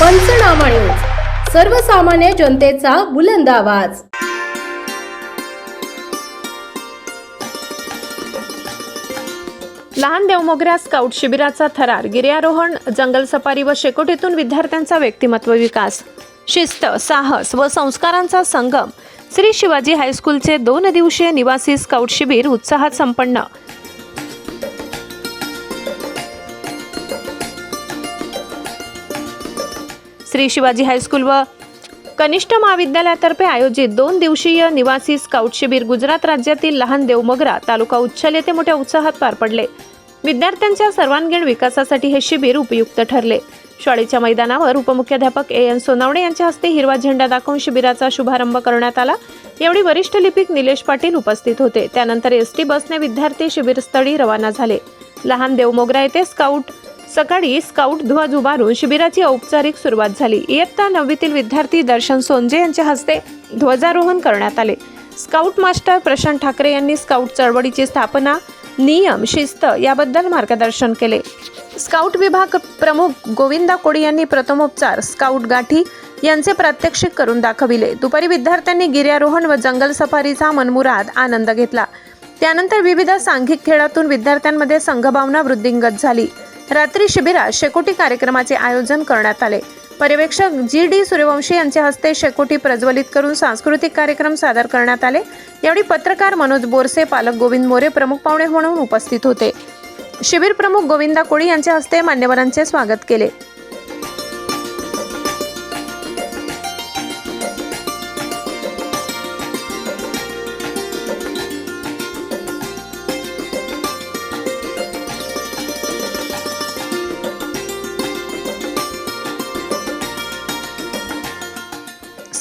पंचनामा न्यूज. सर्वसामान्य जनतेचा बुलंद आवाज. लहान देवमोगऱ्या स्काउट शिबिराचा थरार गिर्यारोहण जंगल सफारी व शेकोटीतून विद्यार्थ्यांचा व्यक्तिमत्व विकास. शिस्त साहस व संस्कारांचा संगम. श्री शिवाजी हायस्कूलचे दोन दिवसीय निवासी स्काउट शिबिर उत्साहात संपन्न. श्री शिवाजी हायस्कूल व कनिष्ठ महाविद्यालयातर्फे आयोजित दोन दिवसीय निवासी स्काउट शिबिर गुजरात राज्यातील लहान देवमगरा तालुका उच्छल येथे मोठ्या उत्साहात पार पडले. विद्यार्थ्यांच्या सर्वांगीण विकासासाठी हे शिबिर उपयुक्त ठरले. शाळेच्या मैदानावर उपमुख्याध्यापक ए एन सोनावणे यांच्या हस्ते हिरवा झेंडा दाखवून शिबिराचा शुभारंभ करण्यात आला. यावेळी वरिष्ठ लिपिक निलेश पाटील उपस्थित होते. त्यानंतर एस टी बसने विद्यार्थी शिबिरस्थळी रवाना झाले. लहान देवमोगरा येथे स्काउट सकाळी स्काउट ध्वज उभारून शिबिराची औपचारिक सुरुवात झाली. इयत्ता नववीतील विद्यार्थी दर्शन सोंजे यांच्या हस्ते ध्वजारोहण करण्यात आले. स्काउट मास्टर प्रशांत ठाकरे यांनी स्काउट चळवळीची स्थापना नियम शिस्त याबद्दल मार्गदर्शन केले. स्काउट विभाग प्रमुख गोविंदा कोडी यांनी प्रथमोपचार स्काउट गाठी यांचे प्रात्यक्षिक करून दाखविले. दुपारी विद्यार्थ्यांनी गिर्यारोहण व जंगल सफारीचा मनमुराद आनंद घेतला. त्यानंतर विविध सांघिक खेळातून विद्यार्थ्यांमध्ये संघभावना वृद्धिंगत झाली. रात्री शिबिरात शेकोटी कार्यक्रमाचे आयोजन करण्यात आले. पर्यवेक्षक जी डी सूर्यवंशी यांच्या हस्ते शेकोटी प्रज्वलित करून सांस्कृतिक कार्यक्रम सादर करण्यात आले. यावेळी पत्रकार मनोज बोरसे पालक गोविंद मोरे प्रमुख पाहुणे म्हणून उपस्थित होते. शिबिर प्रमुख गोविंदा कोळी यांच्या हस्ते मान्यवरांचे स्वागत केले.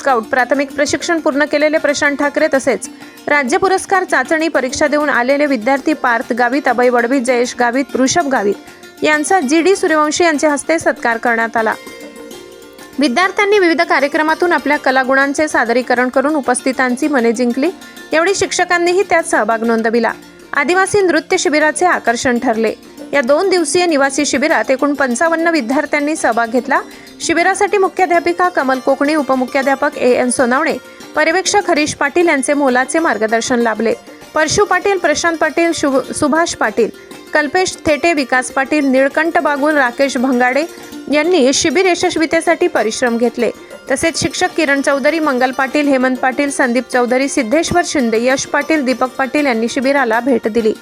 स्काउट प्राथमिक प्रशिक्षण पूर्ण केलेले प्रशांत ठाकरे तसेच राज्य पुरस्कार चाचणी परीक्षा देऊन आलेले विद्यार्थी पार्थ गावित अभय वडवीत जयेश गावित वृषभ गावित यांचा जी डी सूर्यवंशी यांच्या हस्ते सत्कार करण्यात आला. विद्यार्थ्यांनी विविध कार्यक्रमातून आपल्या कलागुणांचे सादरीकरण करून उपस्थितांची मने जिंकली. यावेळी शिक्षकांनीही त्यात सहभाग नोंदविला. आदिवासी नृत्य शिबिराचे आकर्षण ठरले. या दोन दिवसीय निवासी शिबिरात एकूण पंचावन्न विद्यार्थ्यांनी सहभाग घेतला. शिबिरासाठी मुख्याध्यापिका कमल कोकणी उपमुख्याध्यापक ए एन सोनावणे पर्यवेक्षक हरीश पाटील यांचे मोलाचे मार्गदर्शन लाभले. परशु पाटील प्रशांत पाटील शुभ सुभाष पाटील कल्पेश थेटे विकास पाटील निळकंठ बागुल राकेश भंगाडे यांनी शिबिर यशस्वीतेसाठी परिश्रम घेतले. तसेच शिक्षक किरण चौधरी मंगल पाटील हेमंत पाटील संदीप चौधरी सिद्धेश्वर शिंदे यश पाटील दीपक पाटील यांनी शिबिराला भेट दिली.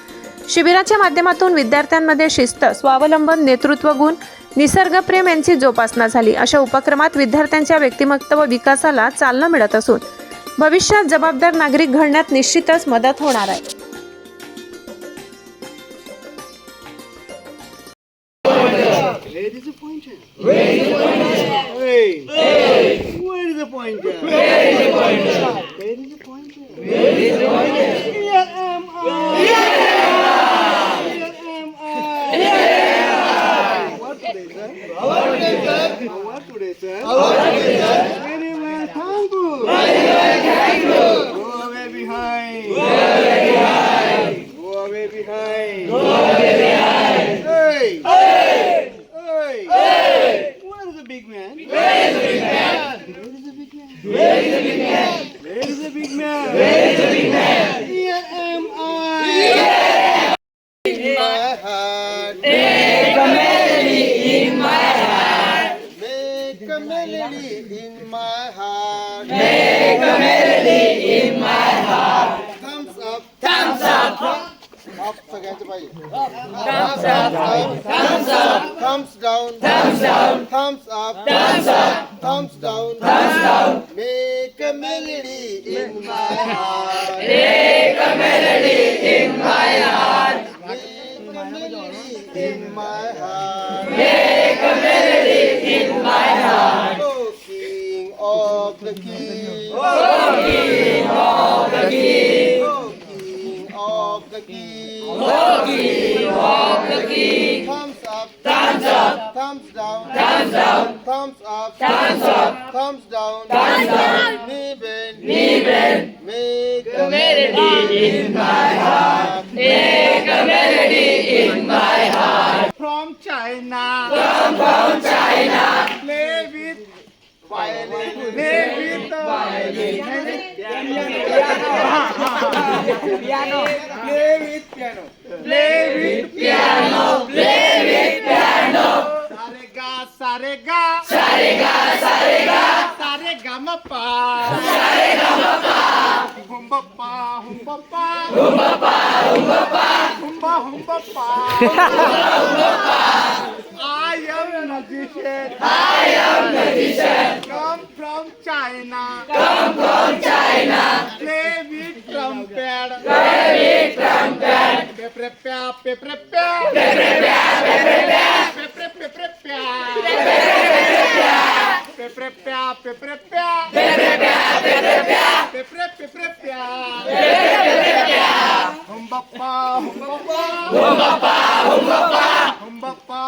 शिबिराच्या माध्यमातून विद्यार्थ्यांमध्ये शिस्त स्वावलंबन नेतृत्व गुण निसर्गप्रेम यांची जोपासना झाली अशा उपक्रमात विद्यार्थ्यांच्या व्यक्तिमत्व विकासाला चालना मिळत असून भविष्यात जबाबदार नागरिक घडण्यात निश्चितच मदत होणार आहे Where is the pointer? Where is the pointer? Where is the pointer? Where is the pointer? In my heart. Make a melody in my heart. Make a melody in my heart. Make a melody in my heart. Thumbs up. Thumbs up. Up सगळ्यांचं पाहिजे thumbs up thumbs up thumbs down thumbs down thumbs up thumbs up thumbs down thumbs down make a melody in my heart make a melody in my heart my heart. Make a melody in my heart oh king of the king. Oh king of the king. Oh king of the king. Oh king of the king. Thumbs up. Thumbs up. Thumbs down. Thumbs down thumbs up. Thumbs up. Thumbs down. Thumbs down make a melody in my সম্ভব চাই না piano play with piano play with piano play with piano sarega sarega sarega sarega sarega mappa sarega mappa humbappa humbappa humbappa humbappa humbappa humbappa humbappa I am magician. Come from China. Come from China. Play with trumpet. Play with trumpet. Peprepia, peprepia. Peprepia, peprepia. Peprepia, peprepia. Peprepia, peprepia. Peprepia, peprepia. Peprepia, peprepia. Peprepia, peprepia. Humbappa, humbappa. Humbappa, humbappa. Humbappa.